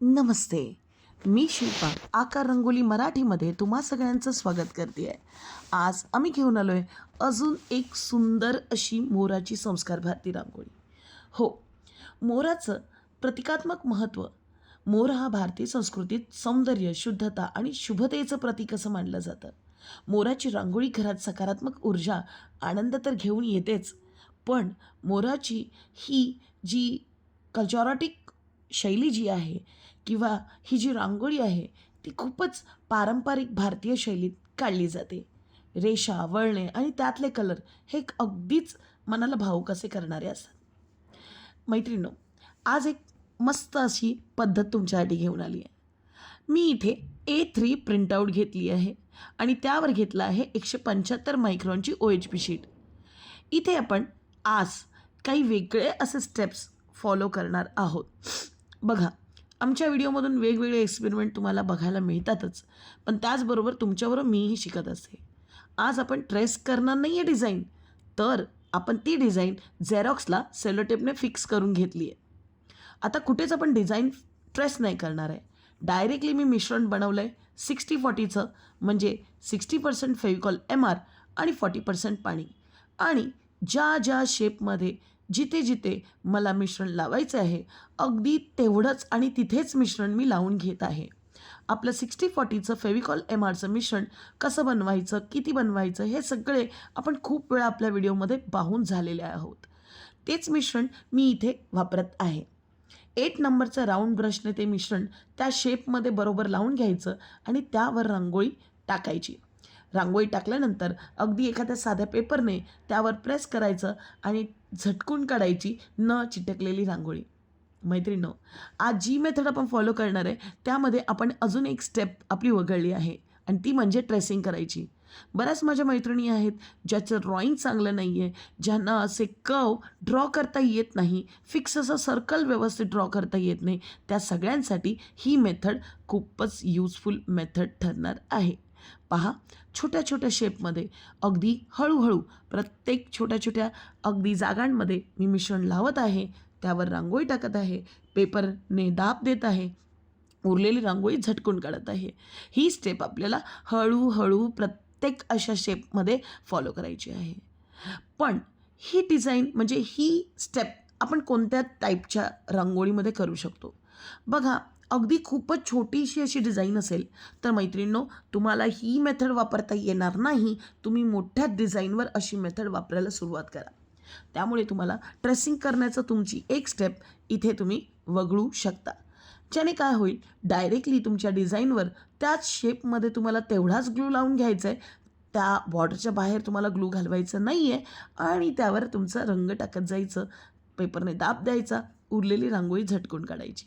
नमस्ते. मी शिल्पा आकार रंगोली मराठीमध्ये तुम्हा सगळ्यांचं स्वागत करते आहे आज आम्ही घेऊन आलो आहे अजून एक सुंदर अशी मोराची संस्कार भारती रांगोळी. हो मोराचं प्रतिकात्मक महत्त्व. मोर हा भारतीय संस्कृतीत सौंदर्य शुद्धता आणि शुभतेचं प्रतीक असं मानलं जातं. मोराची रांगोळी घरात सकारात्मक ऊर्जा आनंद तर घेऊन येतेच पण मोराची ही जी कल्चॉरॉटिक शैली जी आहे किंवा ही जी रांगोळी आहे ती खूपच पारंपरिक भारतीय शैलीत काढली जाते. रेषा वळणे आणि त्यातले कलर हे एक अगदीच मनाला भाऊक असे करणारे असतात. मैत्रिणो आज एक मस्त अशी पद्धत तुमच्यासाठी घेऊन आली आहे. मी इथे ए थ्री प्रिंटआउट घेतली आहे आणि त्यावर घेतलं आहे एकशे पंच्याहत्तर मायक्रॉनची ओ एच पी शीट इथे आपण आज काही वेगळे असे स्टेप्स फॉलो करणार आहोत. बघा आमच्या व्हिडिओमधून वेगवेगळे एक्सपेरिमेंट तुम्हाला बघायला मिळतातच. पण त्याचबरोबर तुमच्याबरोबर मीही शिकत असते. आज आपण ट्रेस करणार नाही आहे डिझाईन तर आपण ती डिझाईन झेरॉक्सला सेलोटेपने फिक्स करून घेतली आहे आता कुठेच आपण डिझाईन ट्रेस नाही करणार आहे. डायरेक्टली मी मिश्रण बनवलं आहे सिक्स्टी फॉर्टीचं म्हणजे sixty percent Fevicol M R आणि फॉर्टी पर्सेंट पाणी. आणि ज्या ज्या शेपमध्ये जिथे जिथे मला मिश्रण लावायचं आहे अगदी तेवढंच आणि तिथेच मिश्रण मी लावून घेत आहे. आपलं सिक्स्टी फॉर्टीचं फेविकॉल एम आरचं मिश्रण कसं बनवायचं किती बनवायचं हे सगळे आपण खूप वेळा आपल्या व्हिडिओमध्ये पाहून झालेले आहोत. तेच मिश्रण मी इथे वापरत आहे. एट नंबरचं राऊंड ब्रशने ते मिश्रण त्या शेपमध्ये बरोबर लावून घ्यायचं आणि त्यावर रांगोळी टाकायची. रांगोळी टाकल्यानंतर अगदी एखाद्या साध्या पेपरने त्यावर प्रेस करायचं आणि झटकून काढायची न चिटकलेली रांगोळी. मैत्रिणो आज जी मेथड आपण फॉलो करणार आहे त्यामध्ये आपण अजून एक स्टेप आपली वगळली आहे आणि ती म्हणजे ट्रेसिंग करायची. बऱ्याच माझ्या मैत्रिणी आहेत ज्याचं ड्रॉईंग चांगलं नाही आहे ज्यांना असे कव ड्रॉ करता येत नाही फिक्स असं सर्कल व्यवस्थित ड्रॉ करता येत नाही त्या सगळ्यांसाठी ही मेथड खूपच यूजफुल मेथड ठरणार आहे. पहा छोट्या छोट्या शेपमध्ये अगदी हळूहळू प्रत्येक छोट्या छोट्या अगदी जागांमध्ये मी मिश्रण लावत आहे त्यावर रांगोळी टाकत आहे पेपरने दाब देत आहे उरलेली रांगोळी झटकून काढत आहे. ही स्टेप आपल्याला हळूहळू प्रत्येक अशा शेपमध्ये फॉलो करायची आहे. पण ही डिझाईन म्हणजे ही स्टेप आपण कोणत्या टाईपच्या रांगोळीमध्ये करू शकतो? बघा अगदी खूपच छोटीशी अशी डिझाईन असेल. तर मैत्रिणींनो तुम्हाला ही मेथड वापरता येणार नाही. तुम्ही मोठ्या डिझाईनवर अशी मेथड वापरायला सुरुवात करा. त्यामुळे तुम्हाला ट्रेसिंग करण्याचं तुमची एक स्टेप इथे तुम्ही वगळू शकता. ज्याने काय होईल डायरेक्टली तुमच्या डिझाईनवर त्याच शेपमध्ये तुम्हाला तेवढाच ग्लू लावून घ्यायचा आहे त्या बॉर्डरच्या बाहेर तुम्हाला ग्लू घालवायचं नाही आहे आणि त्यावर तुमचा रंग टाकत जायचं पेपरने दाब द्यायचा उरलेली रांगोळी झटकून काढायची.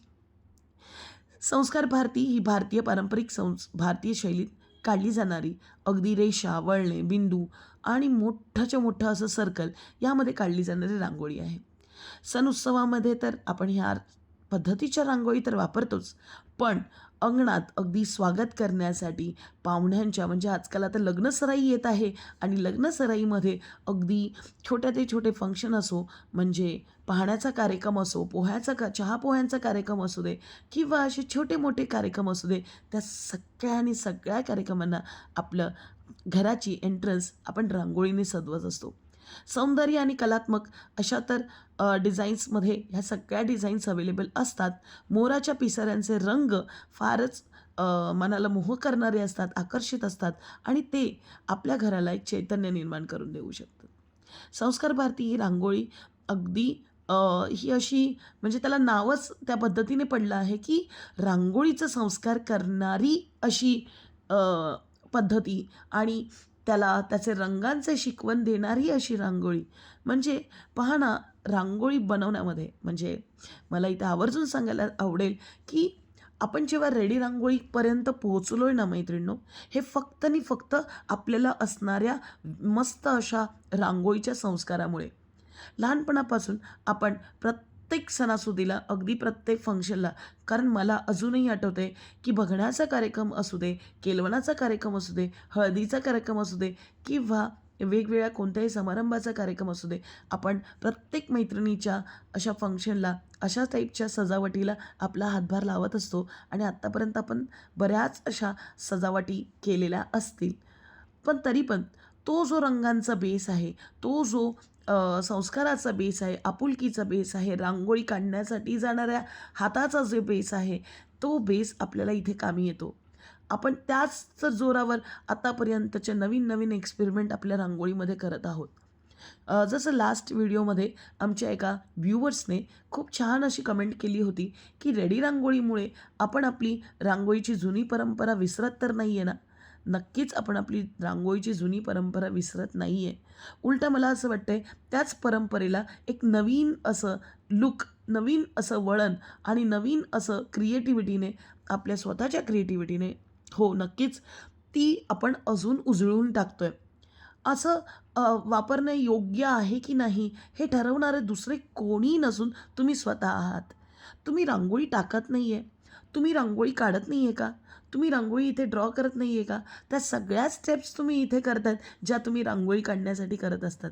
संस्कार भारती ही भारतीय पारंपरिक संस भारतीय शैलीत काढली जाणारी अगदी रेषा वळणे बिंदू आणि मोठ्याच्या मोठं असं सर्कल यामध्ये काढली जाणारी रांगोळी आहे. सण उत्सवामध्ये तर आपण ह्या पद्धतीच्या रांगोळी तर वापरतोच पण अंगणात अगदी स्वागत करण्यासाठी पाहुण्यांच्या म्हणजे आजकाल आता लग्नसराई येत आहे आणि लग्नसराईमध्ये अगदी छोट्या ते छोटे फंक्शन असो म्हणजे पाहण्याचा कार्यक्रम असो पोह्याचा का चहा पोह्यांचा कार्यक्रम असू दे किंवा असे छोटे मोठे कार्यक्रम असू दे त्या सगळ्या आणि सगळ्या कार्यक्रमांना आपलं घराची एंट्रन्स आपण रांगोळीने सजवत असतो. सौंदर्य आणि कलात्मक अशा तर डिझाईन्समध्ये ह्या सगळ्या डिझाईन्स अवेलेबल असतात. मोराच्या पिसाऱ्यांचे रंग फारच मनाला मोह करणारे असतात आकर्षित असतात आणि ते आपल्या घराला एक चैतन्य निर्माण करून देऊ शकतात. संस्कार भारती ही रांगोळी अगदी ही अशी म्हणजे त्याला नावच त्या पद्धतीने पडलं आहे की रांगोळीचं संस्कार करणारी अशी पद्धती आणि त्याला त्याचे रंगांचे शिकवण देणारी अशी रांगोळी. म्हणजे पहा ना रांगोळी बनवण्यामध्ये. म्हणजे मला इथं आवर्जून सांगायला आवडेल की आपण जेव्हा रेडी रांगोळीपर्यंत पोहोचलो आहे ना मैत्रिणींनो हे फक्त आणि फक्त आपल्याला असणाऱ्या मस्त अशा रांगोळीच्या संस्कारामुळे. लहानपणापासून आपण प्रत्येक प्रत्येक सणासुदीला अगदी प्रत्येक फंक्शनला कारण मला अजूनही आठवते की बघण्याचा कार्यक्रम असू दे केलवणाचा कार्यक्रम असू दे हळदीचा कार्यक्रम असू दे किंवा वेगवेगळ्या कोणत्याही समारंभाचा कार्यक्रम असू दे आपण प्रत्येक मैत्रिणीच्या अशा फंक्शनला अशा टाईपच्या सजावटीला आपला हातभार लावत असतो आणि आत्तापर्यंत आपण बऱ्याच अशा सजावटी केलेल्या असतील. पण तरी पण तो जो रंगांचा बेस आहे तो जो संस्काराचा बेस आहे आपुलकीचा बेस आहे रांगोळी काढण्यासाठी जाणाऱ्या हाताचा जे बेस आहे तो बेस आपल्याला इथे कामी येतो. आपण त्याच जोरावर आतापर्यंतचे नवीन नवीन एक्सपेरिमेंट आपल्या रांगोळीमध्ये करत आहोत. जसं लास्ट व्हिडिओमध्ये आमच्या एका व्ह्युअर्सने खूप छान अशी कमेंट केली होती की रेडी रांगोळीमुळे आपण आपली रांगोळीची जुनी परंपरा विसरत तर नाही आहे ना? नक्कीच आपण आपली रांगोळीची जुनी परंपरा विसरत नाही आहे उलटं मला असं वाटतं आहे त्याच परंपरेला एक नवीन असं लुक नवीन असं वळण आणि नवीन असं क्रिएटिव्हिटीने आपल्या स्वतःच्या क्रिएटिव्हिटीने हो नक्कीच ती आपण अजून उजळून टाकतो आहे असं वापरणे वापरणं योग्य आहे की नाही हे ठरवणारे दुसरे कोणी नसून तुम्ही स्वतः आहात. तुम्ही रांगोळी टाकत नाही आहे तुम्ही रांगोळी काढत नाही आहे का? तुम्ही रांगोळी इथे ड्रॉ करत नाही आहे का? त्या सगळ्या स्टेप्स तुम्ही इथे करतात ज्या तुम्ही रांगोळी काढण्यासाठी करत असतात.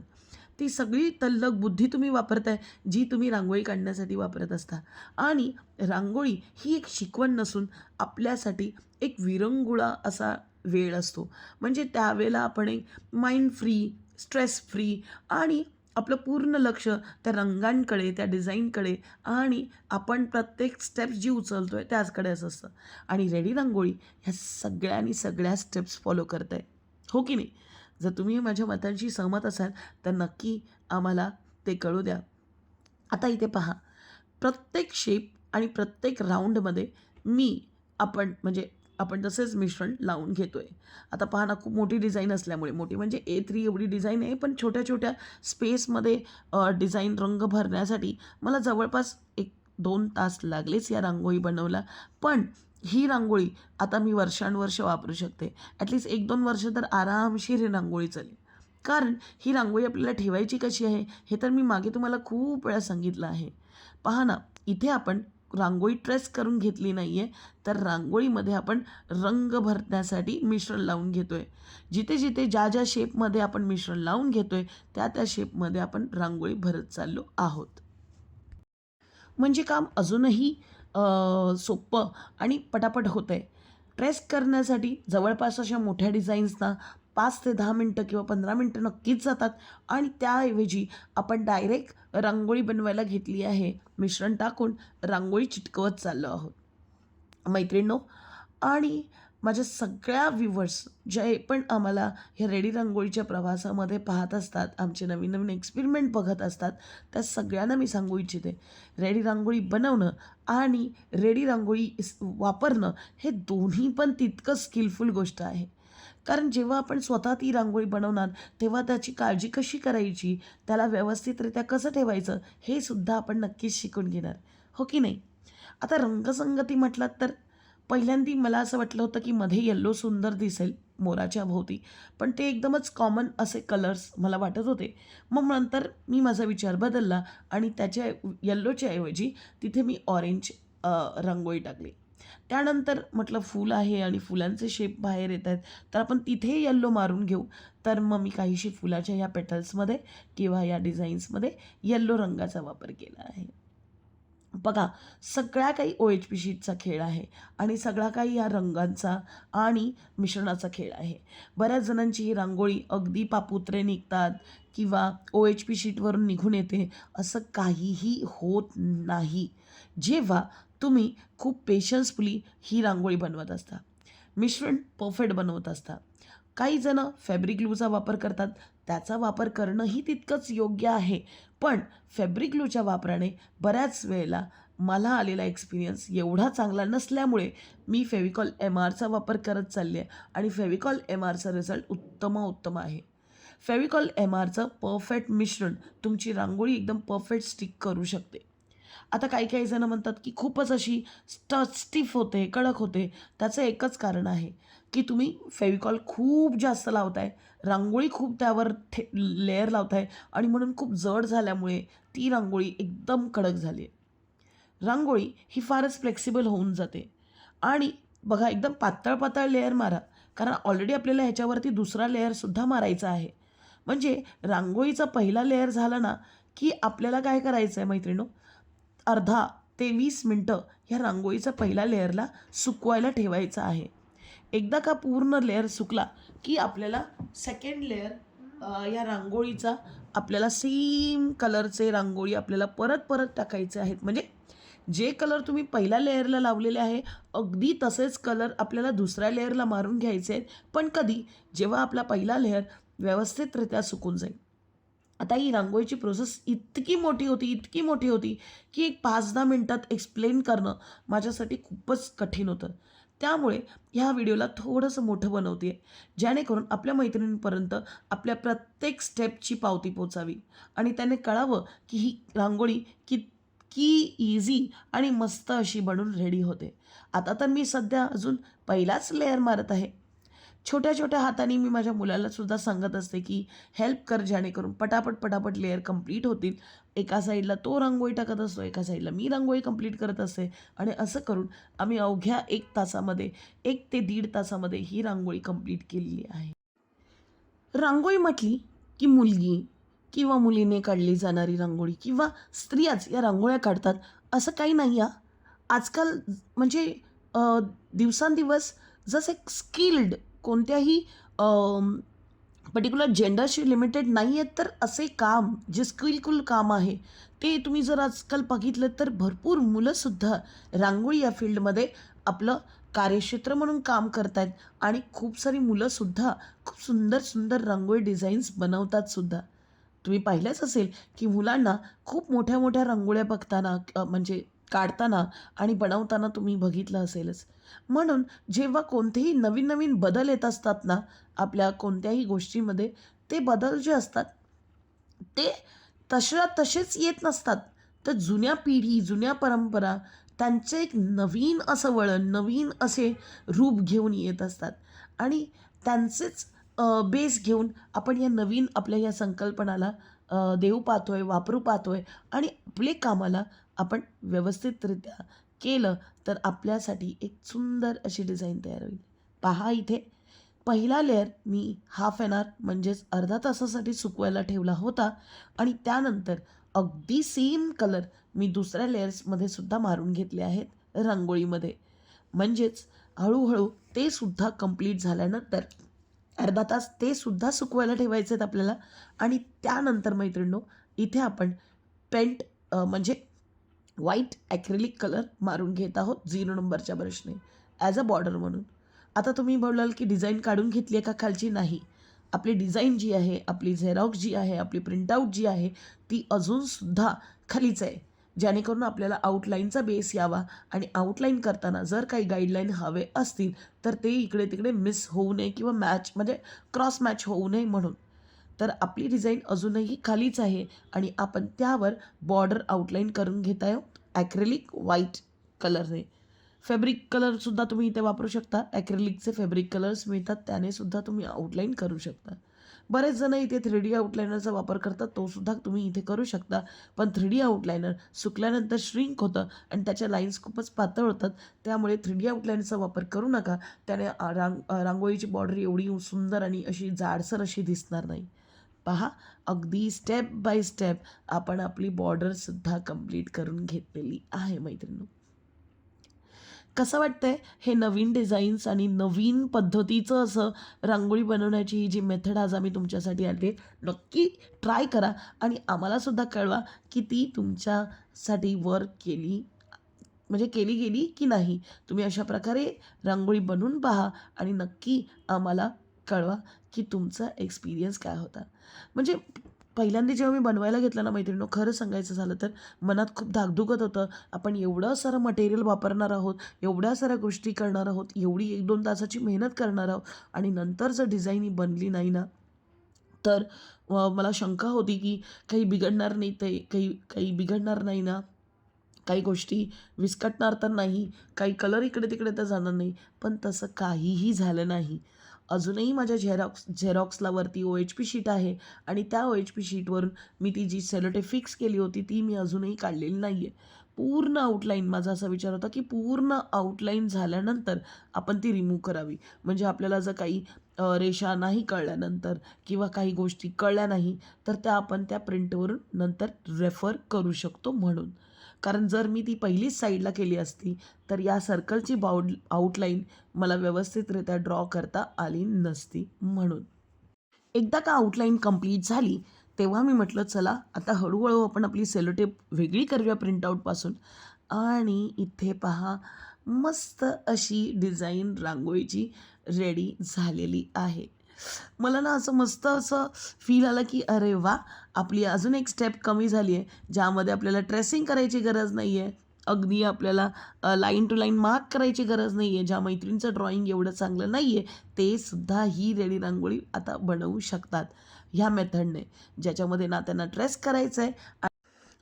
ती सगळी तल्लक बुद्धी तुम्ही वापरताय जी तुम्ही रांगोळी काढण्यासाठी वापरत असता. आणि रांगोळी ही एक शिकवण नसून आपल्यासाठी एक विरंगुळा असा वेळ असतो. म्हणजे त्यावेळेला आपण एक माइंड फ्री स्ट्रेस फ्री आणि आपलं पूर्ण लक्ष त्या रंगांकडे त्या डिझाईनकडे आणि आपण प्रत्येक स्टेप्स जी उचलतो आहे त्याचकडे असं असतं. आणि रेडी रांगोळी ह्या सगळ्यांनी सगळ्या स्टेप्स फॉलो करत आहे हो की नाही? जर तुम्ही माझ्या मतांशी सहमत असाल तर नक्की आम्हाला ते कळू द्या. आता इथे पहा. प्रत्येक शेप आणि प्रत्येक राऊंडमध्ये मी आपण म्हणजे आपण तसेच मिश्रण लावून घेतो आहे आता पहा ना खूप मोठी डिझाईन असल्यामुळे मोठी म्हणजे ए थ्री एवढी डिझाईन आहे पण छोट्या छोट्या स्पेसमध्ये डिझाईन रंग भरण्यासाठी मला जवळपास एक दोन तास लागलेच या रांगोळी बनवला. पण ही रांगोळी आता मी वर्षानुवर्ष वापरू शकते. ॲटलिस्ट एक दोन वर्ष तर आरामशीर ही रांगोळी चालेल. कारण ही रांगोळी आपल्याला ठेवायची कशी आहे हे तर मी मागे तुम्हाला खूप वेळा सांगितलं आहे. पहा ना इथे आपण रांगोळी ट्रेस करून घेतली नाही आहे तर रांगोळीमध्ये आपण रंग भरण्यासाठी मिश्रण लावून घेतो आहे जिथे जिथे ज्या ज्या शेपमध्ये आपण मिश्रण लावून घेतो आहे त्या त्या शेपमध्ये आपण रांगोळी भरत चाललो आहोत. म्हणजे काम अजूनही सोपं आणि पटापट होतं आहे ट्रेस करण्यासाठी जवळपास अशा मोठ्या डिझाईन्सना पाच ते दहा मिनटं किंवा पंधरा मिनटं नक्कीच जातात. आणि त्याऐवजी आपण डायरेक्ट रांगोळी बनवायला घेतली आहे. मिश्रण टाकून रांगोळी चिटकवत चाललो आहोत. मैत्रिणींनो आणि माझ्या सगळ्या व्ह्युअर्स जे पण आम्हाला ह्या रेडी रांगोळीच्या प्रवासामध्ये पाहत असतात आमचे नवीन नवीन एक्सपेरिमेंट बघत असतात त्या सगळ्यांना मी सांगू इच्छिते. रेडी रांगोळी बनवणं आणि रेडी रांगोळी वापरणं हे दोन्ही पण तितकं स्किलफुल गोष्ट आहे. कारण जेव्हा आपण स्वतः ती रांगोळी बनवणार तेव्हा त्याची काळजी कशी करायची? त्याला व्यवस्थितरित्या कसं ठेवायचं? हे सुद्धा आपण नक्कीच शिकून घेणार. हो की नाही? आता रंगसंगती म्हटलात तर पहिल्यांदी मला असं वाटलं होतं की मध्ये येल्लो सुंदर दिसेल मोराच्या भोवती. पण ते एकदमच कॉमन असे कलर्स मला वाटत होते. मग नंतर मी माझा विचार बदलला आणि त्याच्या येल्लोच्या ऐवजी तिथे मी ऑरेंज रांगोळी टाकली. त्यानंतर म्हटलं फूल आहे आणि फुलांचे शेप बाहेर येत आहेत तर आपण तिथे यल्लो मारून घेऊ. तर मग मी काहीशी फुलाच्या या पेटल्समध्ये किंवा या डिझाईन्समध्ये येल्लो रंगाचा वापर केला आहे. बघा सगळ्या काही ओ एच पी शीटचा खेळ आहे आणि सगळा काही या रंगांचा आणि मिश्रणाचा खेळ आहे. बऱ्याच जणांची ही रांगोळी अगदी पापुत्रे निघतात किंवा ओ एच पी शीटवरून निघून येते असं काहीही होत नाही. जेव्हा तुम्ही खूप पेशन्सफुली ही रांगोळी बनवत असता. मिश्रण परफेक्ट बनवत असता. काही जणं फॅब्रिक ग्लूचा वापर करतात. त्याचा वापर करणंही तितकंच योग्य आहे. पण फॅब्रिक ग्लूच्या वापराने बऱ्याच वेळेला मला आलेला एक्सपिरियन्स एवढा चांगला नसल्यामुळे मी फेविकॉल एम आरचा वापर करत चालले आहे आणि फेविकॉल एम आरचा रिझल्ट उत्तम उत्तम आहे. फेविकॉल एम आरचं परफेक्ट मिश्रण तुमची रांगोळी एकदम परफेक्ट स्टिक करू शकते. आता काही काही जणं म्हणतात की खूपच अशी स्ट स्टिफ होते कडक होते. त्याचं एकच कारण आहे की तुम्ही फेविकॉल खूप जास्त लावताय रांगोळी खूप त्यावर ठे लेअर लावताय आणि म्हणून खूप जड झाल्यामुळे ती रांगोळी एकदम कडक झाली आहे. रांगोळी ही फारच फ्लेक्सिबल होऊन जाते. आणि बघा एकदम पातळ पातळ लेअर मारा कारण ऑलरेडी आपल्याला ह्याच्यावरती दुसरा लेअरसुद्धा मारायचा आहे. म्हणजे रांगोळीचा पहिला लेअर झाला ना की आपल्याला काय करायचं आहे मैत्रिणो? अर्धा ते वीस मिनटं ह्या रांगोळीचा पहिल्या लेअरला सुकवायला ठेवायचं आहे. एकदा का पूर्ण लेअर सुकला की आपल्याला सेकंड लेअर या रांगोळीचा आपल्याला सेम कलरचे रांगोळी आपल्याला परत परत टाकायचे आहेत. म्हणजे जे कलर तुम्ही पहिल्या लेअरला लावलेले आहे अगदी तसेच कलर आपल्याला दुसऱ्या लेअरला मारून घ्यायचे आहेत. पण कधी जेव्हा आपला पहिला लेअर व्यवस्थितरित्या सुकून जाईल. आता ही रांगोळीची प्रोसेस इतकी मोठी होती इतकी मोठी होती की एक पाच दहा मिनटात एक्सप्लेन करणं माझ्यासाठी खूपच कठीण होतं. त्यामुळे ह्या व्हिडिओला थोडंसं मोठं बनवते जेणेकरून आपल्या मैत्रिणींपर्यंत आपल्या प्रत्येक स्टेपची पावती पोचावी. आणि त्याने कळावं की ही रांगोळी कितकी इझी आणि मस्त अशी बनून रेडी होते. आता तर मी सध्या अजून पहिलाच लेअर मारत आहे. छोट्या छोट्या हाताने मी माझ्या मुलाला सुद्धा सांगत असते की हेल्प कर जेणेकरून पटापट पटापट लेअर कंप्लीट होतील. एका साईडला तो रांगोळी टाकत असतो एका साईडला मी रांगोळी कंप्लीट करत असते. आणि असं करून आम्ही अवघ्या एक तासामध्ये एक ते दीड तासामध्ये ही रांगोळी कंप्लीट केलेली आहे. रांगोळी म्हटली की मुलगी किंवा मुलीने काढली जाणारी रांगोळी किंवा स्त्रियाच या रांगोळ्या काढतात असं काही नाही आहे आजकाल म्हणजे दिवसांदिवस दिवसांदिवस जसे स्किल्ड कोणत्याही पर्टिक्युलर जेंडरशी लिमिटेड नाही आहेत तर असे काम जे स्किलफुल काम आहे ते तुम्ही जर आजकाल बघितलं तर भरपूर मुलंसुद्धा रांगोळी या फील्डमध्ये आपलं कार्यक्षेत्र म्हणून काम करत आहेत आणि खूप सारी मुलंसुद्धा खूप सुंदर सुंदर रांगोळी डिझाईन्स बनवतात सुद्धा तुम्ही पाहिलंच असेल की मुलांना खूप मोठ्या मोठ्या रांगोळ्या बघताना म्हणजे काढताना आणि बनवताना तुम्ही बघितलं असेलच. म्हणून जेव्हा कोणतेही नवीन नवीन बदल येत असतात ना आपल्या कोणत्याही गोष्टीमध्ये ते बदल जे असतात ते तशा तसेच येत नसतात. तर जुन्या पिढी जुन्या परंपरा त्यांचे एक नवीन असं वळण नवीन असे रूप घेऊन येत असतात. आणि त्यांचेच बेस घेऊन आपण या नवीन आपल्या या संकल्पनाला देऊ देऊ पाहतोय वापरू पाहतोय आणि आपले कामाला आपण व्यवस्थितरित्या केलं तर आपल्यासाठी एक सुंदर अशी डिझाईन तयार होईल. पहा इथे पहिला लेअर मी हाफ एन आवर म्हणजेच अर्धा तासासाठी सुकवायला ठेवला होता आणि त्यानंतर अगदी सेम कलर मी दुसऱ्या लेअर्समध्ये सुद्धा मारून घेतले आहेत रांगोळीमध्ये. म्हणजेच हळूहळू ते सुद्धा कंप्लीट झाल्यानंतर अर्धा तास ते सुद्धा सुकवायला ठेवायचे आहेत आपल्याला. आणि त्यानंतर मैत्रिणींनो इथे आपण पेंट म्हणजे व्हाईट ॲक्रेलिक कलर मारून घेत आहोत झिरो नंबरच्या ब्रशने ॲज अ बॉर्डर म्हणून. आता तुम्ही बोलाल की डिझाईन काढून घेतली आहे का खालची? नाही. आपली डिझाईन जी आहे आपली झेरॉक्स जी आहे आपली प्रिंटआउट जी आहे ती अजूनसुद्धा खालीच आहे. जेणेकरून आपल्याला आउटलाईनचा बेस यावा आणि आउटलाईन करताना जर काही गाईडलाईन हवे असतील तर ते इकडे तिकडे मिस होऊ नये किंवा मॅच म्हणजे क्रॉस मॅच होऊ नये म्हणून. तर आपली डिझाईन अजूनही खालीच आहे आणि आपण त्यावर बॉर्डर आउटलाईन करून घेत आहे हो. ॲक्रेलिक व्हाईट कलरने फॅब्रिक कलरसुद्धा तुम्ही इथे वापरू शकता. ॲक्रेलिकचे फॅब्रिक कलर्स मिळतात त्याने सुद्धा तुम्ही आउटलाईन करू शकता. बरेच जण इथे थ्री डी आउटलायनरचा वापर करतात तो सुद्धा तुम्ही इथे करू शकता. पण थ्री डी आउटलायनर सुकल्यानंतर श्रिंक होतं आणि त्याच्या लाईन्स खूपच पातळ होतात. त्यामुळे थ्री डी आउटलाईनरचा वापर करू नका. त्याने रांग रांगोळीची बॉर्डर एवढी सुंदर आणि अशी जाडसर अशी दिसणार नाही. पहा अगदी स्टेप बाय स्टेप आपण आपली बॉर्डरसुद्धा कंप्लीट करून घेतलेली आहे मैत्रिणी कसं वाटतंय? हे नवीन डिझाईन्स आणि नवीन पद्धतीचं असं रांगोळी बनवण्याची ही जी मेथड आज आम्ही तुमच्यासाठी आणली नक्की ट्राय करा आणि आम्हालासुद्धा कळवा की ती तुमच्यासाठी वर्क केली म्हणजे केली गेली की नाही. तुम्ही अशा प्रकारे रांगोळी बनवून पहा आणि नक्की आम्हाला कळवा की तुमचा एक्सपिरियन्स काय होता. म्हणजे पहिल्यांदा जेव्हा मी बनवायला घेतलं ना मैत्रिणी खरं सांगायचं झालं तर मनात खूप धाकधुकत होतं. आपण एवढं सारं मटेरियल वापरणार आहोत एवढ्या साऱ्या गोष्टी करणार आहोत एवढी एक दोन तासाची मेहनत करणार आहोत आणि नंतर जर डिझाईन ही बनली नाही ना तर मला शंका होती की काही बिघडणार नाही ते काही काही बिघडणार नाही ना. काही गोष्टी विस्कटणार तर नाही काही कलर इकडे तिकडे तर जाणार नाही. पण तसं काहीही झालं नाही. अजूनही माझ्या झेरॉक्स झेरॉक्सला वरती ओ एच पी शीट आहे आणि त्या ओ एच पी शीटवरून मी ती जी सेलोटे फिक्स केली होती ती मी अजूनही काढलेली नाही आहे पूर्ण आउटलाईन माझा असा विचार होता की पूर्ण आउटलाईन झाल्यानंतर आपण ती रिमूव्ह करावी. म्हणजे आपल्याला जर काही रेषा नाही कळल्यानंतर किंवा काही गोष्टी कळल्या नाही तर त्या आपण त्या प्रिंटवरून नंतर रेफर करू शकतो म्हणून. कारण जर मी ती पहिलीच साईडला केली असती तर या सर्कलची बाउड आउटलाईन मला व्यवस्थितरित्या ड्रॉ करता आली नसती म्हणून. एकदा का आउटलाईन कंप्लीट झाली तेव्हा मी म्हटलं चला आता हळूहळू आपण आपली सेलोटेप वेगळी करूया प्रिंटआउटपासून आणि इथे पहा मस्त अशी डिझाईन रांगोळीची रेडी झालेली आहे. मला ना असं मस्त असं फील आलं की अरे वा आपली अजून एक स्टेप कमी झाली आहे ज्यामध्ये आपल्याला ट्रेसिंग करायची गरज नाही आहे अगदी आपल्याला लाईन टू लाईन मार्क करायची गरज नाही आहे ज्या मैत्रिणीचं ड्रॉइंग एवढं चांगलं नाही आहे ते सुद्धा ही रेडी रांगोळी आता बनवू शकतात. ह्या मेथडने ज्याच्यामध्ये ना त्यांना ट्रेस करायचं आहे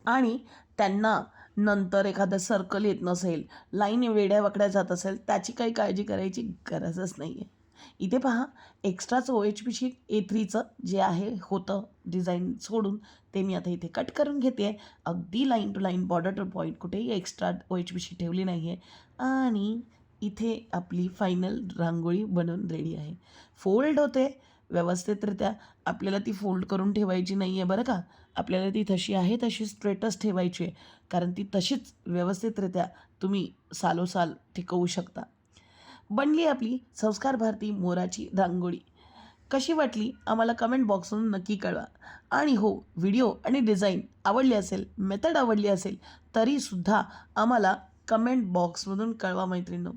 आणि त्यांना नंतर एखादं सर्कल येत नसेल लाईन वेड्या वाकड्या जात असेल त्याची काही काळजी करायची गरजच नाही आहे इथे पहा एक्स्ट्राचं O H P sheet A थ्रीचं जे आहे होतं डिझाईन सोडून ते मी आता इथे कट करून घेते आहे. अगदी line to line border to point कुठेही extra O H P sheet ठेवली नाही आहे आणि इथे आपली फायनल रांगोळी बनवून रेडी आहे. फोल्ड होते व्यवस्थितरित्या. आपल्याला ती फोल्ड करून ठेवायची नाही आहे बरं का? आपल्याला ती तशी आहे तशी स्ट्रेटच ठेवायची आहे. कारण ती तशीच व्यवस्थितरित्या तुम्ही सालोसाल टिकवू शकता. बनली आपली संस्कार भारती मोराची रांगोळी. कशी वाटली? आम्हाला कमेंट बॉक्समधून नक्की कळवा. आणि हो व्हिडिओ आणि डिझाईन आवडली असेल मेथड आवडली असेल तरीसुद्धा आम्हाला कमेंट बॉक्समधून कळवा मैत्रिणींनो.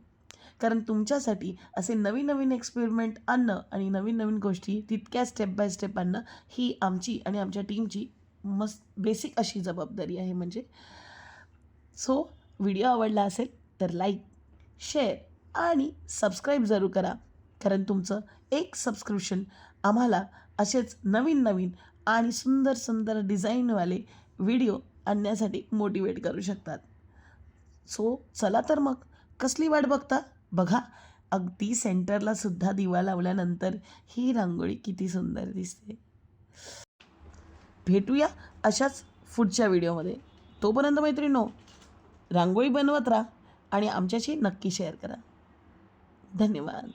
कारण तुमच्यासाठी असे नवीन नवीन एक्सपेरिमेंट आणणं आणि नवीन नवीन गोष्टी तितक्या स्टेप बाय स्टेप आणणं ही आमची आणि आमच्या टीमची मस्त बेसिक अशी जबाबदारी आहे म्हणजे. सो व्हिडिओ आवडला असेल तर लाईक शेअर आणि सबस्क्राईब जरूर करा. कारण तुमचं एक सबस्क्रिप्शन आम्हाला असेच नवीन नवीन आणि सुंदर सुंदर डिझाईनवाले व्हिडिओ आणण्यासाठी मोटिवेट करू शकतात. सो चला तर मग कसली वाट बघता? बघा अगदी सेंटरला सुद्धा दिवा लावल्यानंतर ही रांगोळी किती सुंदर दिसते. भेटूया अशाच पुढच्या व्हिडिओमध्ये तोपर्यंत मैत्रिणो रांगोळी बनवत राहा आणि आमच्याशी नक्की शेअर करा. धन्यवाद